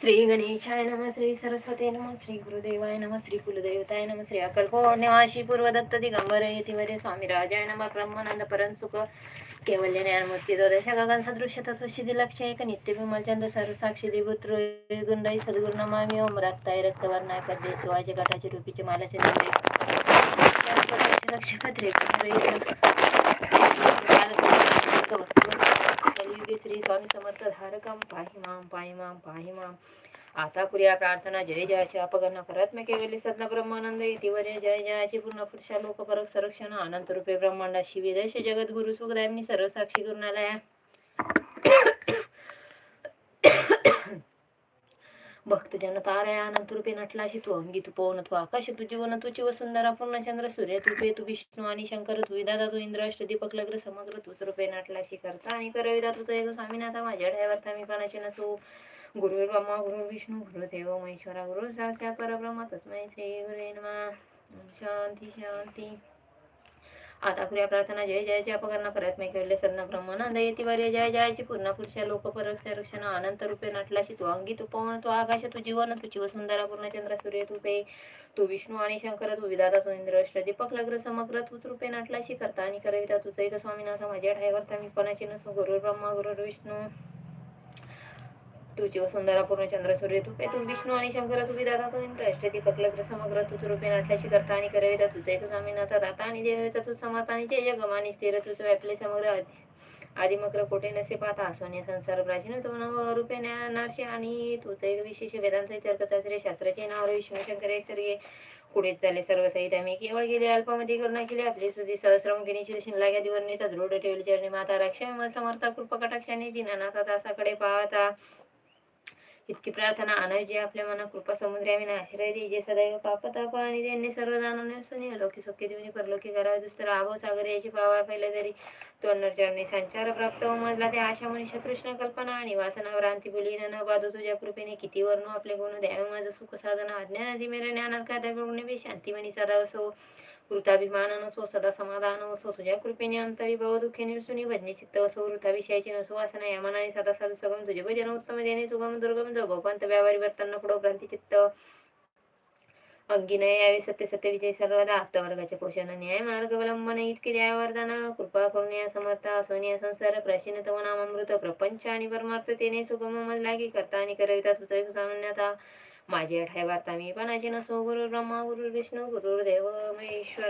श्री गणेशाय नम श्री सरस्वती नम श्री गुरुदेवाय नम श्री कुलदेवताय नम श्री अकल्पवाशी पूर्वदत्त दिगंबर येतिवरे स्वामी राजाय नम ब्रह्मानंद परमसुख केवल्य ज्ञानमूर्ती द्वादश गगन सदृश तत्वशिधी लक्ष एक नित्य विमलचंद सर्व साक्षी देवत्र गुंडाई सद्गुरु नमामि. ओम रक्ताय रक्तवर्णाय पद्ये शिवाचे गटाचे रूपीचे मालाचे दंडे लक्ष पत्रे श्री श्री स्वामी समर्थ धारकम पाहि माम पाहि माम पाहि माम आता करूया प्रार्थना जय जयाची अपगणना करत मी केवली सद्न ब्रह्मानंद इतिवरे जय जयाची पूर्ण पुरुषा लोक परक संरक्षण अनंत रूपे ब्रह्मांडा शिविदेश जगत गुरु सुखदायनी सर्व साक्षी गुरुनालया। भक्त जन तारया अनंत रूपे नटलाशी तू अंगी तू पवन तू आकाश तू जीवन तू चिव सुंदरा पूर्ण चंद्र सूर्य तू पे तू विष्णू आणि शंकर तू विदाता तू इंद्र अष्ट दीपक लग्र समग्र तूच रूपे नटलाशी करता आणि करविदा तुझं एक स्वामीनाथा माझ्या ढायवरता मी पानाचे नसू. गुरु ब्रह्मा गुरु विष्णू गुरुदेव महेश्वरा गुरु साक्षात परब्रह्म तस्मै श्री गुरे शांती शांती. आता करूया प्रार्थना जय जयाच्या अपकरणा परत मी केले सदना ब्रह्मानंद येती वर्य जय जयाची पूर्ण पुरुषा लोक संरक्षण अनंत रूपे नटलाशी तू अंगी तू पवन तू आकाश तू जीवन तू चिव सुंदरा पूर्ण चंद्र सूर्य तू पे तू विष्णू आणि शंकर तू विधाता तू इंद्र अष्ट दीपक लग्र समग्र तूच रूपे नटलाशी करता आणि करविता तुझं एक स्वामीनाथ माझ्या ठायवरता मी पणाची नसू गुरु ब्रह्मा गुरु विष्णू तू वसुंधरा पूर्ण चंद्र सूर्य तू तू विष्णू आणि शंकर तू विधाता तू इंद्र अष्ट समग्र तुझ रूपे नाटल्याची करता आणि करविता तुझे एक स्वामीनाथ दाता आणि देवता तू समर्थ आणि जय जगमानी स्थिर तुझं व्यापले समग्र आदिमक्र कोटे नसे पाहता? सोन्या संसार प्राचीन तो नव रूपे ज्ञानार्षे आणि तुझं एक विशेष वेदांत तर्कशास्त्रीय शास्त्राचे नाव विष्णू शंकर सर्गे पुढे चालले सर्व सहित आम्ही केवळ गेले अल्पामध्ये करुणा केली आपली सुधी सहस्रमुखिनीची शिनलाग्या नेता दृढ ठेवली चरणी माता रक्षा समर्था कृपा कटाक्षाने दिनानाथा दासाकडे पाहता. इतकी प्रार्थना अनव जे आपल्या मना कृपा समुद्र आम्ही आश्रय दे जे सदैव पापताप आणि त्यांनी सर्व जाणून लोकी सुखी देऊन परलोकी करावे दुसरं आभो सागर याची पावा पहिले तरी. तोंडर चरणी संचार प्राप्त हो, उमजला ते आशा म्हणे तृष्ण कल्पना आणि वासना भ्रांती बोलीन न बाधू तुझ्या कृपेने किती वर्णू आपले गुण द्यावे माझं सुख साधन अज्ञानादी मेरे ज्ञानात काय गुणे शांती मनी सदा असो. कृताभिमान नसो सदा समाधान असो तुझ्या कृपेने अंतरी भव दुःखे निरसुनी भजनी चित्त असो वृथा विषयाची नसो वासना या मनाने सदा साधू सगम तुझे भजन उत्तम देणे सुगम दुर्गम भगवंत भोपंत व्यापारी वर्तन नको भ्रांती चित्त अंगी न यावे सत्य सत्य विजय सर्वदा आप्तवर्गाचे पोषण. न्याय मार्ग अवलंबन इतके द्यावरदान कृपा करून या समर्था सोनिया संसार प्राचीन तव नामृत प्रपंच आणि परमार्थ तेने सुगम मन लागी करता आणि करविता तुझं सामान्यता. माझे अठाय वार्ता मी पण अशी नसो. गुरु ब्रह्मा गुरु विष्णू गुरुर्देव महेश्वर